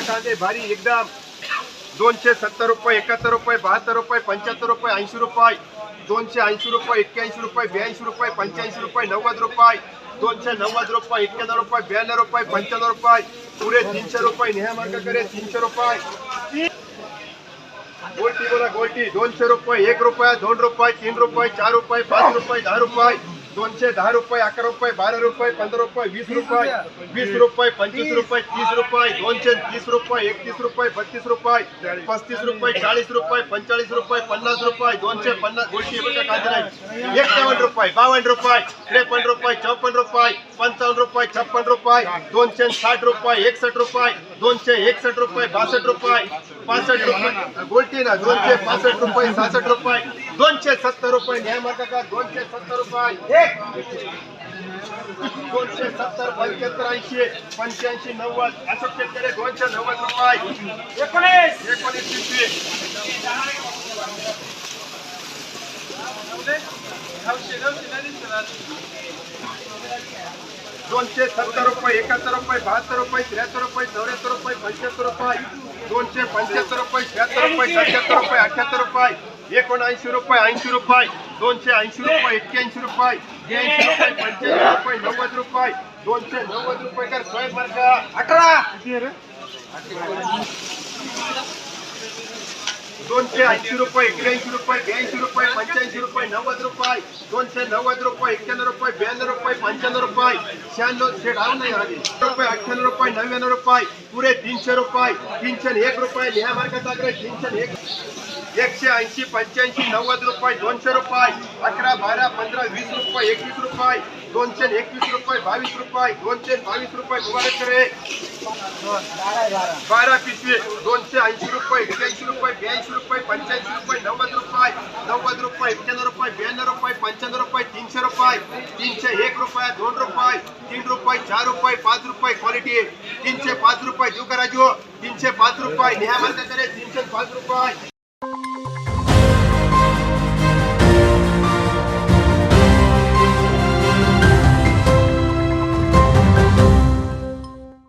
कांदे भारी एकदम। दोनशे सत्तर रुपये, एकाहत्तर रुपये, बहात्तर रुपये, पंच्याहत्तर रुपये, ऐंशी रुपये, दोनशे ऐंशी रुपये, एक्क्याऐंशी रुपये, ब्याऐंशी रुपये, पंच्याऐंशी रुपये, नव्वद रुपये, दोनशे नव्वद रुपये, एक्क्याण्णव रुपये, ब्याण्णव रुपये, पंच्याण्णव रुपये पुरे तीनशे रुपये, नेहा मार्ग करे, तीनशे रुपये. गोल्टी बोला, गोल्टी, दोनशे रुपये, एक रुपया, दोन रुपये, तीन रुपये, चार रुपये, पाच रुपये, दहा रुपये. दोनशे दहा रुपये अकरा रुपये बारा रुपये पंधरा रुपये वीस रुपये वीस रुपये पंचवीस रुपये तीस रुपये दोनशे तीस रुपये एकतीस रुपये बत्तीस रुपये पस्तीस रुपये चाळीस रुपये पंचेचाळीस रुपये पन्नास रुपये दोनशे पन्नास गोष्टी एकावन्न रुपये बावन्न रुपये त्रेपन्न रुपये चौपन्न रुपये पंचावन्न रुपये छप्पन्न रुपये दोनशे साठ रुपये एकसष्ट रुपये दोनशे एकसष्ट रुपये बासष्ट रुपये पासष्ट रुपये. गोल्टी ना दोनशे पासष्ट रुपये सहासष्ट रुपये. दोनशे सत्तर रुपये न्याय मार्ग का दोनशे सत्तर रुपये. दोनशे सत्तर पंच्याहत्तर ऐंशी पंच्याऐंशी नव्वद अशोक शेतकरी दोनशे नव्वद रुपये. एकोणीस. एकोणीस पिशवी दोनशे सत्तर रुपये एकाहत्तर रुपये बहात्तर रुपये त्र्याहत्तर रुपये चौऱ्याहत्तर रुपये पंच्याहत्तर रुपये दोनशे पंच्याहत्तर रुपये शहात्तर रुपये सत्याहत्तर रुपये अठ्याहत्तर रुपये एकोणऐंशी रुपये ऐंशी रुपये दोनशे ऐंशी रुपये एक्क्याऐंशी रुपये ब्याऐंशी रुपये पंच्याऐंशी रुपये नव्वद रुपये दोनशे नव्वद रुपये कर सोय अठरा दोनशे ऐंशी रुपये एक्क्याऐंशी रुपये ब्याऐंशी रुपये पंच्याऐंशी रुपये नव्वद रुपये दोनशे नव्वद रुपये एक्क्याण्णव रुपये ब्याण्णव रुपये पंच्याण्णव रुपये शहाण्णव शेड आव नाही आले रुपये अठ्ठ्याण्णव रुपये नव्याण्णव रुपये पुरे तीनशे रुपये तीनशे एक रुपये लिहा मार्गाचा आग्रह तीनशे एक एकशे ऐंशी, पंच्याऐंशी, नव्वद रुपये, दोनशे रुपये, अकरा, बारा, पंधरा, वीस रुपये, एकवीस रुपये, दोनशे एकवीस रुपये, बावीस रुपये, दोनशे बावीस रुपये मुबारक करे बारा पिशवी, दोनशे ऐंशी रुपये, एक्क्याऐंशी रुपये, ब्याऐंशी रुपये, पंच्याऐंशी रुपये, नव्वद रुपये नव्वद रुपये, एक्क्याण्णव रुपये, ब्याण्णव रुपये, पंच्याण्णव रुपये, तीनशे रुपये, तीनशे एक रुपये, दोन रुपये, तीन रुपये, चार रुपये, पाच रुपये क्वालिटी तीनशे पाच रुपये देऊ का राजू? तीनशे पाच रुपये. नेहा करे तीनशे पाच रुपये.